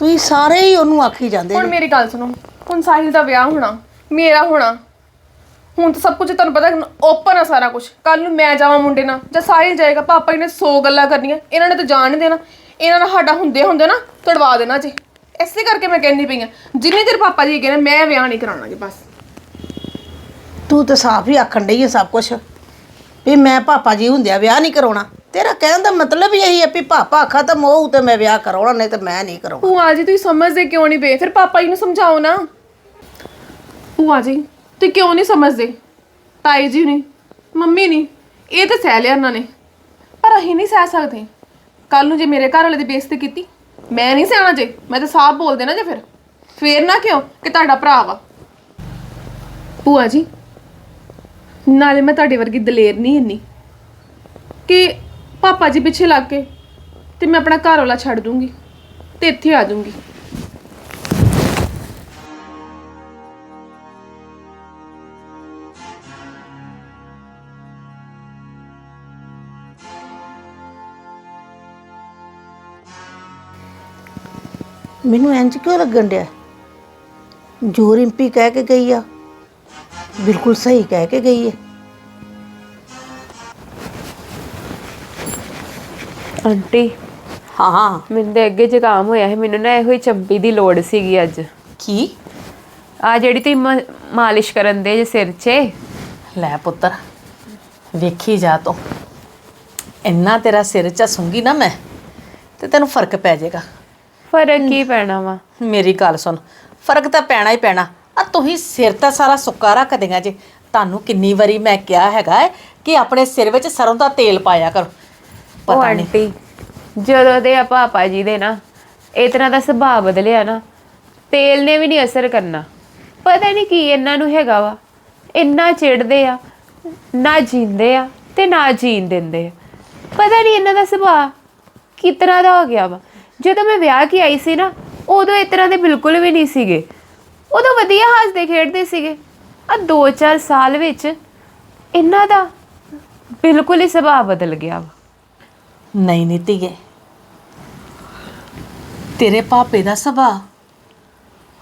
ਤੁਸੀਂ ਸਾਰੇ ਹੀ ਉਹਨੂੰ ਆਖੀ ਜਾਂਦੇ ਹੁਣ ਮੇਰੀ ਗੱਲ ਸੁਣੋ। ਹੁਣ ਸਾਹਿਲ ਦਾ ਵਿਆਹ ਹੋਣਾ ਮੇਰਾ ਹੋਣਾ। ਹੁਣ ਤਾਂ ਸਭ ਕੁਝ ਤੁਹਾਨੂੰ ਪਤਾ ਓਪਨ ਆ ਸਾਰਾ ਕੁਝ ਕੱਲ ਨੂੰ ਮੈਂ ਜਾਵਾਂ ਮੁੰਡੇ ਨਾਲ ਜਾਂ ਸਾਹਿਲ ਜਾਏਗਾ ਪਾਪਾ ਜੀ ਨੇ 100 ਗੱਲਾਂ ਕਰਨੀਆਂ ਇਹਨਾਂ ਨੇ ਤਾਂ ਜਾਣ ਨਹੀਂ ਦੇਣਾ। ਇਹਨਾਂ ਨਾਲ ਸਾਡਾ ਹੁੰਦੇ ਹੁੰਦੇ ਨਾ ਤੜਵਾ ਦੇਣਾ ਜੀ। ਐਸੇ ਕਰਕੇ ਮੈਂ ਕਹਿੰਦੀ ਪਈ ਆ ਜਿੰਨੀ ਦੇਰ ਪਾਪਾ ਜੀ ਕਹਿੰਦੇ ਮੈਂ ਵਿਆਹ ਨਹੀਂ ਕਰਾਉਣਾ ਜੀ ਬਸ। ਤੂੰ ਤਾਂ ਸਾਫ਼ ਹੀ ਆਖਣ ਡਈ ਹੈ ਸਭ ਕੁਝ ਵੀ ਮੈਂ ਪਾਪਾ ਜੀ ਹੁੰਦਿਆ ਵਿਆਹ ਨਹੀਂ ਕਰਾਉਣਾ। ਤੇਰਾ ਕਹਿਣ ਦਾ ਮਤਲਬ ਹੀ ਇਹੀ ਹੈ ਵੀ ਪਾਪਾ ਖਤਮ ਹੋਊ ਤੇ ਮੈਂ ਵਿਆਹ ਕਰਾਉਣਾ, ਨਹੀਂ ਤੇ ਮੈਂ ਨਹੀਂ ਕਰਾਉਣਾ। ਭੂਆ ਜੀ, ਤੁਸੀਂ ਸਮਝਦੇ ਕਿਉਂ ਨਹੀਂ ਪਏ? ਫਿਰ ਪਾਪਾ ਜੀ ਨੂੰ ਸਮਝਾਓ ਨਾ। ਭੂਆ ਜੀ, ਤੁਸੀਂ ਕਿਉਂ ਨਹੀਂ ਸਮਝਦੇ? ਤਾਈ ਜੀ ਨਹੀਂ ਮੰਮੀ ਨਹੀਂ ਇਹ ਤਾਂ ਸਹਿ ਲਿਆ ਉਹਨਾਂ ਨੇ। ਪਰ ਅਸੀਂ ਨਹੀਂ ਸਹਿ ਸਕਦੇ। ਕੱਲ ਨੂੰ ਜੇ ਮੇਰੇ ਘਰ ਵਾਲੇ ਦੀ ਬੇਇੱਜ਼ਤੀ ਕੀਤੀ, ਮੈਂ ਨਹੀਂ ਸਹਿਣਾ ਜੇ, ਮੈਂ ਤਾਂ ਸਾਫ਼ ਬੋਲ ਦੇਣਾ ਜੇ ਫਿਰ। ਫੇਰ ਨਾ ਕਿਉਂ ਕਿ ਤੁਹਾਡਾ ਭਰਾ ਵਾ। ਭੂਆ ਜੀ ਨਾਲੇ ਮੈਂ ਤੁਹਾਡੇ ਵਰਗੀ ਦਲੇਰ ਨਹੀਂ ਇੰਨੀ। ਕਿ ਪਾਪਾ ਜੀ ਪਿੱਛੇ ਲੱਗ ਕੇ ਤੇ ਮੈਂ ਆਪਣਾ ਘਰ ਵਾਲਾ ਛੱਡ ਦੂੰਗੀ ਤੇ ਇੱਥੇ ਆ ਦੂੰਗੀ ਮੈਨੂੰ ਇੰਜ ਕਿਉਂ ਲੱਗਣ ਡਿਆ? ਜੋ ਰਿੰਪੀ ਕਹਿ ਕੇ ਗਈ ਆ ਬਿਲਕੁਲ ਸਹੀ ਕਹਿ ਕੇ ਗਈ ਹੈ। ਆਂਟੀ ਹਾਂ ਮੈਨੂੰ ਤੇ ਅੱਗੇ ਜ਼ੁਕਾਮ ਹੋਇਆ ਸੀ ਮੈਨੂੰ ਨਾ ਇਹੋ ਹੀ ਚੰਪੀ ਦੀ ਲੋੜ ਸੀਗੀ ਅੱਜ। ਕੀ? ਆ ਜਿਹੜੀ ਤੁਸੀਂ ਮ- ਮਾਲਿਸ਼ ਕਰਨ ਦੇ ਜੇ ਸਿਰ 'ਚ। ਲੈ ਪੁੱਤਰ ਵੇਖੀ ਜਾ ਤੂੰ। ਇੰਨਾ ਤੇਰਾ ਸਿਰ ਝਸੂੰਗੀ ਨਾ ਮੈਂ ਤੇ ਤੈਨੂੰ ਫ਼ਰਕ ਪੈ ਜਾਏਗਾ। ਫ਼ਰਕ ਕੀ ਪੈਣਾ ਵਾ? ਮੇਰੀ ਗੱਲ ਸੁਣ ਫ਼ਰਕ ਤਾਂ ਪੈਣਾ ਹੀ ਪੈਣਾ। ਆ ਤੁਸੀਂ ਸਿਰ ਤਾਂ ਸਾਰਾ ਸੁੱਕਾ ਰੱਖ ਦੇਗਾ ਜੇ। ਤੁਹਾਨੂੰ ਕਿੰਨੀ ਵਾਰੀ ਮੈਂ ਕਿਹਾ ਹੈਗਾ ਹੈ ਕਿ ਆਪਣੇ ਸਿਰ ਵਿੱਚ ਸਰੋਂ ਦਾ ਤੇਲ ਪਾਇਆ ਕਰੋ। ਉਹ ਪਤਾ ਨਹੀਂ। ਆਂਟੀ ਜਦੋਂ ਦੇ ਆ ਪਾਪਾ ਜੀ ਦੇ ਨਾ ਤਰ੍ਹਾਂ ਦਾ ਸੁਭਾਅ ਬਦਲਿਆ ਨਾ ਤੇਲ ਨੇ ਵੀ ਨਹੀਂ ਅਸਰ ਕਰਨਾ। ਪਤਾ ਨਹੀਂ ਕੀ ਇਹਨਾਂ ਨੂੰ ਹੈਗਾ ਵਾ। ਇੰਨਾ ਚਿੜਦੇ ਆ ਨਾ ਜੀਂਦੇ ਆ ਤੇ ਨਾ ਜੀਣ ਦਿੰਦੇ ਆ। ਪਤਾ ਨਹੀਂ ਇਹਨਾਂ ਦਾ ਸੁਭਾਅ ਤਰ੍ਹਾਂ ਦਾ ਹੋ ਗਿਆ ਵਾ। ਜਦੋਂ ਮੈਂ ਵਿਆਹ ਕੇ ਆਈ ਸੀ ਨਾ ਉਦੋਂ ਇਸ ਤਰ੍ਹਾਂ ਦੇ ਬਿਲਕੁਲ ਵੀ ਨਹੀਂ ਸੀਗੇ। ਉਦੋਂ ਵਧੀਆ ਹੱਸਦੇ ਖੇਡਦੇ ਸੀਗੇ। ਆ 2-4 ਸਾਲ ਵਿੱਚ ਇਹਨਾਂ ਦਾ ਬਿਲਕੁਲ ਹੀ ਸੁਭਾਅ ਬਦਲ ਗਿਆ ਵਾ। ਨਹੀਂ ਨਹੀਂ ਧੀਏ ਤੇਰੇ ਪਾਪੇ ਦਾ ਸੁਭਾਅ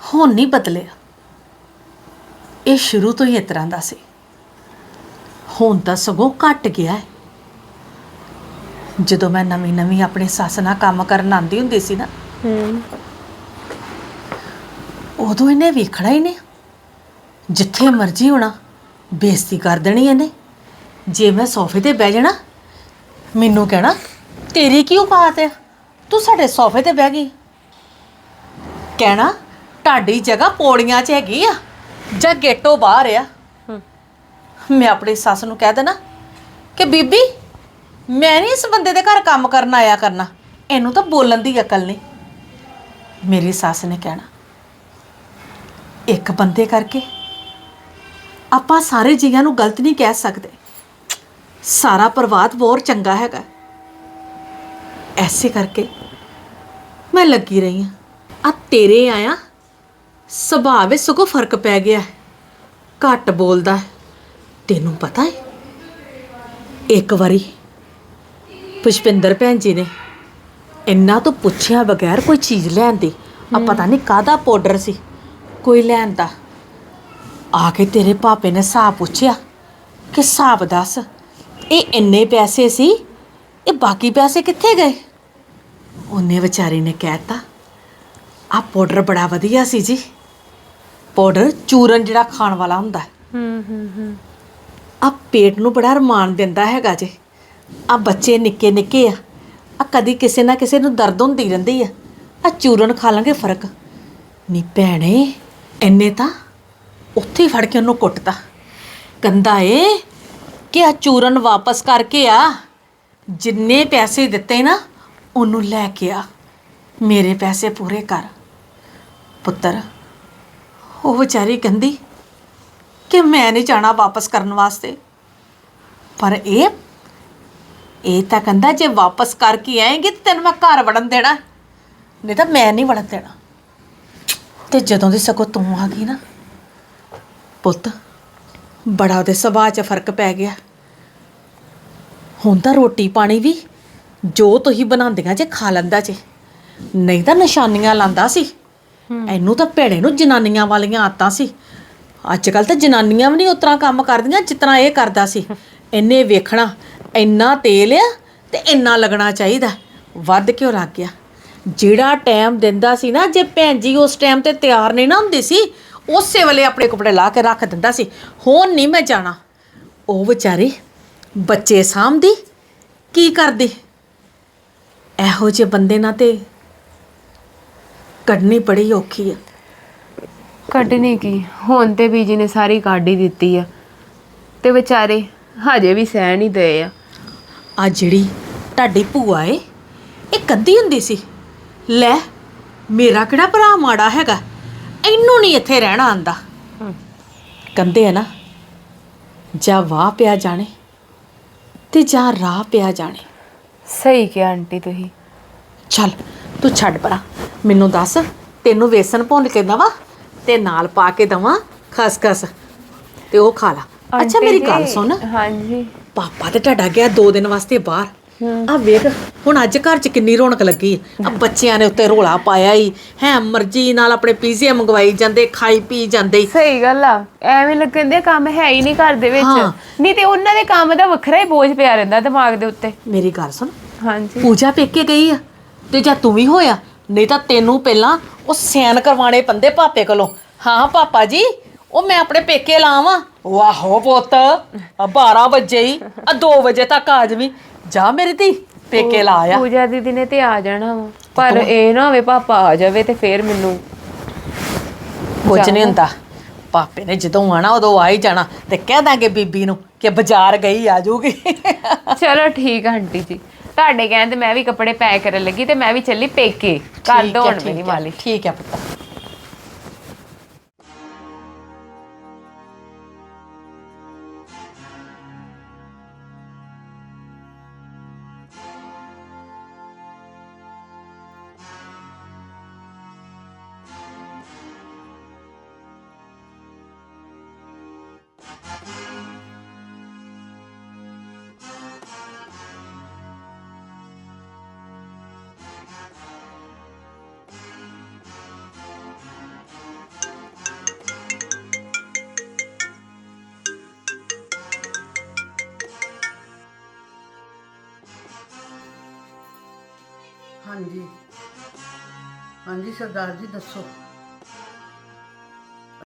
ਹੁਣ ਨਹੀਂ ਬਦਲਿਆ। ਇਹ ਸ਼ੁਰੂ ਤੋਂ ਹੀ ਇਸ ਤਰ੍ਹਾਂ ਦਾ ਸੀ। ਹੁਣ ਤਾਂ ਸਗੋਂ ਘਟ ਗਿਆ ਹੈ। ਜਦੋਂ ਮੈਂ ਨਵੀਂ ਨਵੀਂ ਆਪਣੀ ਸੱਸ ਨਾਲ ਕੰਮ ਕਰਨ ਆਂਦੀ ਹੁੰਦੀ ਸੀ ਨਾ ਉਦੋਂ ਇਹਨੇ ਵੇਖਣਾ ਹੀ ਨਹੀਂ। ਜਿੱਥੇ ਮਰਜ਼ੀ ਹੋਣਾ, ਬੇਇੱਜ਼ਤੀ ਕਰ ਦੇਣੀ ਇਹਨੇ। ਜੇ ਮੈਂ ਸੋਫੇ ਤੇ ਬਹਿ ਜਾਣਾ, ਮੈਨੂੰ ਕਹਿਣਾ, ਤੇਰੀ ਕੀ ਔਕਾਤ ਹੈ ਤੂੰ ਸਾਡੇ ਸੋਫੇ ਤੇ ਬਹਿ ਗਈ। ਕਹਿਣਾ, ਤੁਹਾਡੀ ਜਗ੍ਹਾ ਪੌੜੀਆਂ 'ਚ ਹੈਗੀ ਆ, ਜਾਂ ਗੇਟੋਂ ਬਾਹਰ ਆ। ਮੈਂ ਆਪਣੀ ਸੱਸ ਨੂੰ ਕਹਿ ਦੇਣਾ ਕਿ ਬੀਬੀ, ਮੈਂ ਨਹੀਂ ਇਸ ਬੰਦੇ ਦੇ ਘਰ ਕੰਮ ਕਰਨ ਆਇਆ ਕਰਨਾ। ਇਹਨੂੰ ਤਾਂ ਬੋਲਣ ਦੀ ਅਕਲ ਨਹੀਂ। ਮੇਰੀ ਸੱਸ ਨੇ ਕਹਿਣਾ ਇੱਕ ਬੰਦੇ ਕਰਕੇ? ਆਪਾਂ ਸਾਰੇ ਜੀਆਂ ਨੂੰ ਗਲਤ ਨਹੀਂ ਕਹਿ ਸਕਦੇ। ਸਾਰਾ ਪਰਿਵਾਰ ਬਹੁਤ ਚੰਗਾ ਹੈਗਾ। ਐਸੇ ਕਰਕੇ ਮੈਂ ਲੱਗੀ ਰਹੀ ਆ ਆ ਤੇਰੇ ਆਇਆ ਸੁਭਾਅ ਵਿੱਚ ਸਗੋਂ ਫ਼ਰਕ ਪੈ ਗਿਆ। ਘੱਟ ਬੋਲਦਾ ਹੈ। ਤੈਨੂੰ ਪਤਾ ਹੈ? ਇੱਕ ਵਾਰੀ ਪੁਸ਼ਪਿੰਦਰ ਭੈਣ ਜੀ ਨੇ ਇੰਨਾ ਤੋਂ ਪੁੱਛਿਆ ਬਗੈਰ ਕੋਈ ਚੀਜ਼ ਲੈਣ ਦੀ ਆ ਪਤਾ ਨਹੀਂ ਕਾਹਦਾ ਪਾਊਡਰ ਸੀ। ਕੋਈ ਲੈਣ ਦਾ। ਆ ਕੇ ਤੇਰੇ ਪਾਪੇ ਨੇ ਹਿਸਾਬ ਪੁੱਛਿਆ ਕਿ ਹਿਸਾਬ ਦੱਸ ਇਹ ਇੰਨੇ ਪੈਸੇ ਸੀ ਇਹ ਬਾਕੀ ਪੈਸੇ ਕਿੱਥੇ ਗਏ? ਉਹਨੇ ਵਿਚਾਰੀ ਨੇ ਕਹਿਤਾ ਆ ਪਾਊਡਰ ਬੜਾ ਵਧੀਆ ਸੀ ਜੀ। ਪਾਊਡਰ ਚੂਰਨ ਜਿਹੜਾ ਖਾਣ ਵਾਲਾ ਹੁੰਦਾ ਹੂੰ। ਹੂੰ ਹੂੰ ਆ ਪੇਟ ਨੂੰ ਬੜਾ ਰਮਾਨ ਦਿੰਦਾ ਹੈਗਾ ਜੇ। ਆ ਬੱਚੇ ਨਿੱਕੇ ਨਿੱਕੇ ਆ। ਆ ਕਦੀ ਕਿਸੇ ਨਾ ਕਿਸੇ ਨੂੰ ਦਰਦ ਹੁੰਦੀ ਰਹਿੰਦੀ ਆ। ਆ ਚੂਰਨ ਖਾ ਲਾਂਗੇ ਫ਼ਰਕ। ਨੀ ਭੈਣੇ ਇੰਨੇ ਤਾਂ ਉੱਥੇ ਹੀ ਫੜ ਕੇ ਉਹਨੂੰ ਕੁੱਟਤਾ। ਕੰਦਾ ਏ ਕਿ ਆ ਚੂਰਨ ਵਾਪਸ ਕਰਕੇ ਆ। ਜਿੰਨੇ ਪੈਸੇ ਦਿੱਤੇ ਨਾ, ਉਹਨੂੰ ਲੈ ਕੇ ਆ। ਮੇਰੇ ਪੈਸੇ ਪੂਰੇ ਕਰ। ਪੁੱਤਰ, ਉਹ ਵਿਚਾਰੀ ਕਹਿੰਦੀ ਕਿ ਮੈਂ ਨਹੀਂ ਜਾਣਾ ਵਾਪਸ ਕਰਨ ਵਾਸਤੇ। ਪਰ ਇਹ ਇਹ ਤਾਂ ਕਹਿੰਦਾ ਜੇ ਵਾਪਸ ਕਰਕੇ ਆਏਗੀ ਤੇ ਤੈਨੂੰ ਮੈਂ ਘਰ ਵੜਨ ਦੇਣਾ। ਨਹੀਂ ਤਾਂ ਮੈਂ ਨਹੀਂ ਵੜਨ ਦੇਣਾ। ਤੇ ਜਦੋਂ ਦੀ ਸਗੋਂ ਤੂੰ ਆ ਗਈ ਨਾ ਪੁੱਤ ਬੜਾ ਉਹਦੇ ਸੁਭਾਅ 'ਚ ਫ਼ਰਕ ਪੈ ਗਿਆ। ਹੁਣ ਤਾਂ ਰੋਟੀ ਪਾਣੀ ਵੀ ਜੋ ਤੁਸੀਂ ਬਣਾਉਂਦੀਆਂ ਜੇ ਖਾ ਲੈਂਦਾ ਜੇ। ਨਹੀਂ ਤਾਂ ਨਿਸ਼ਾਨੀਆਂ ਲਾਂਦਾ ਸੀ। ਇਹਨੂੰ ਤਾਂ ਭੇੜੇ ਨੂੰ ਜਨਾਨੀਆਂ ਵਾਲੀਆਂ ਆਤਾਂ ਸੀ। ਅੱਜ ਕੱਲ ਤਾਂ ਜਨਾਨੀਆਂ ਵੀ ਨਹੀਂ ਉਤਰਾ ਕੰਮ ਕਰਦੀਆਂ ਜਿਤਨਾ ਇਹ ਕਰਦਾ ਸੀ। ਇਹਨੇ ਵੇਖਣਾ ਇੰਨਾ ਤੇਲ ਆ ਤੇ ਇੰਨਾ ਲੱਗਣਾ ਚਾਹੀਦਾ। ਵੱਧ ਕਿਉਂ ਲੱਗ ਗਿਆ। ਜਿਹੜਾ ਟਾਈਮ ਦਿੰਦਾ ਸੀ ਨਾ ਜੇ ਭੈਣ ਜੀ ਉਸ ਟਾਈਮ ਤੇ ਤਿਆਰ ਨਹੀਂ ਨਾ ਹੁੰਦੀ ਸੀ ਉਸੇ ਵੇਲੇ ਆਪਣੇ ਕੱਪੜੇ ਲਾ ਕੇ ਰੱਖ ਦਿੰਦਾ ਸੀ। ਹੁਣ ਨਹੀਂ ਮੈਂ ਜਾਣਾ। ਉਹ ਵਿਚਾਰੇ ਬੱਚੇ ਸਾਂਭਦੀ ਕੀ ਕਰਦੀ? ਇਹੋ ਜਿਹੇ ਬੰਦੇ ਨਾਲ ਤੇ ਕੱਢਣੀ ਬੜੀ ਔਖੀ ਆ। ਕੱਢਣੀ ਕੀ? ਹੁਣ ਤੇ ਬੀਜੀ ਨੇ ਸਾਰੀ ਕੱਢ ਹੀ ਦਿੱਤੀ ਆ। ਤੇ ਵਿਚਾਰੇ ਹਜੇ ਵੀ ਸਹਿ ਨਹੀਂ ਦਏ ਆ। ਆ ਜਿਹੜੀ ਤੁਹਾਡੀ ਭੂਆ ਏ ਇਹ ਕੱਦੀ ਹੁੰਦੀ ਸੀ। ਲੈ ਮੇਰਾ ਕਿਹੜਾ ਭਰਾ ਮਾੜਾ ਹੈਗਾ? ਇਹਨੂੰ ਨਹੀਂ ਇੱਥੇ ਰਹਿਣਾ ਆਂਦਾ। ਕੰਦੇ ਆ ਨਾ ਜਾਂ ਵਾਹ ਪਿਆ ਜਾਣੇ ਤੇ ਜਾਂ ਰਾਹ ਪਿਆ ਜਾਣੇ। ਸਹੀ ਕਿਹਾ ਆਂਟੀ ਤੁਸੀਂ। ਚੱਲ ਤੂੰ ਛੱਡ ਪਰਾਂ। ਮੈਨੂੰ ਦੱਸ ਤੈਨੂੰ ਵੇਸਣ ਭੁੰਨ ਕੇ ਦਵਾਂ ਤੇ ਨਾਲ ਪਾ ਕੇ ਦਵਾਂ ਖਸਖਸ ਤੇ ਉਹ ਖਾ ਲਾ। ਅੱਛਾ ਮੇਰੀ ਗੱਲ ਸੁਣ। ਹਾਂਜੀ। ਪਾਪਾ ਤੇ ਤੁਹਾਡਾ ਗਿਆ 2 ਦਿਨ ਵਾਸਤੇ ਬਾਹਰ। ਆ ਵੇਖ ਹੁਣ ਅੱਜ ਘਰ 'ਚ ਕਿੰਨੀ ਰੌਣਕ ਲੱਗੀ। ਆ ਬੱਚਿਆਂ ਨੇ ਉੱਤੇ ਰੋਲਾ ਪਾਇਆ ਹੀ ਹੈ ਮਰਜ਼ੀ ਨਾਲ ਆਪਣੇ ਪੀਜ਼ੇ ਮੰਗਵਾਈ ਜਾਂਦੇ ਖਾਈ ਪੀ ਜਾਂਦੇ। ਈ। ਸਹੀ ਗੱਲ ਆ। ਐਵੇਂ ਲੱਗਣ ਦੇ ਕੰਮ ਹੈ ਹੀ ਨਹੀਂ ਘਰ ਦੇ ਵਿੱਚ। ਨਹੀਂ ਤੇ ਉਹਨਾਂ ਦੇ ਕੰਮ ਦਾ ਵੱਖਰਾ ਹੀ ਬੋਝ ਪਿਆ ਰਹਿੰਦਾ ਦਿਮਾਗ ਦੇ ਉੱਤੇ। ਮੇਰੀ ਗੱਲ ਸੁਣ। ਹਾਂਜੀ। ਪੂਜਾ ਪੇਕੇ ਗਈ ਆ ਤੇ ਜਾਂ ਤੂੰ ਵੀ ਹੋਇਆ? ਨਹੀਂ ਤਾਂ ਤੈਨੂੰ ਪਹਿਲਾਂ ਉਹ ਸੈਨ ਕਰਵਾਣੇ ਪੰਦੇ ਪਾਪੇ ਕੋਲੋਂ। ਹਾਂ ਪਾਪਾ ਜੀ ਉਹ ਮੈਂ ਆਪਣੇ ਪੇਕੇ ਲਾਵਾਂ। ਵਾਹੋ ਪੁੱਤ ਆ 12 ਵਜੇ ਹੀ ਆ 2 ਵਜੇ ਤੱਕ ਆ ਜਵੀਂ। ਜਾ ਮੇਰੀ ਧੀ ਪੇਕੇ ਲਾ ਆ। ਪੂਜਾ ਦੀਦੀ ਨੇ ਤੇ ਆ ਜਾਣਾ ਵਾ। ਪਰ ਇਹ ਨਾ ਹੋਵੇ ਪਾਪਾ ਆ ਜਾਵੇ ਤੇ ਫੇਰ ਮੈਨੂੰ ਕੁਝ ਨਹੀਂ ਹੁੰਦਾ। ਪਾਪੇ ਨੇ ਜਦੋਂ ਆਣਾ ਉਦੋਂ ਆ ਹੀ ਜਾਣਾ। ਤੇ ਕਹਿ ਦਾਂਗੇ ਬੀਬੀ ਨੂੰ ਕਿ ਬਾਜ਼ਾਰ ਗਈ ਆ ਜਾਊਗੀ। ਚਲੋ ਠੀਕ ਆ ਆਂਟੀ ਜੀ। ਤੁਹਾਡੇ ਕਹਿਣ ਤੇ ਮੈਂ ਵੀ ਕੱਪੜੇ ਪੈਕ ਕਰਨ ਲੱਗੀ ਤੇ ਮੈਂ ਵੀ ਚੱਲੀ ਪੇਕੇ। ਹੁਣ ਠੀਕ ਮੇਰੀ ਹੈ, ਮਾਲਿਸ਼ ਠੀਕ ਹੈ ਪੁੱਤ। ਹਾਂਜੀ ਸਰਦਾਰ ਜੀ ਦੱਸੋ।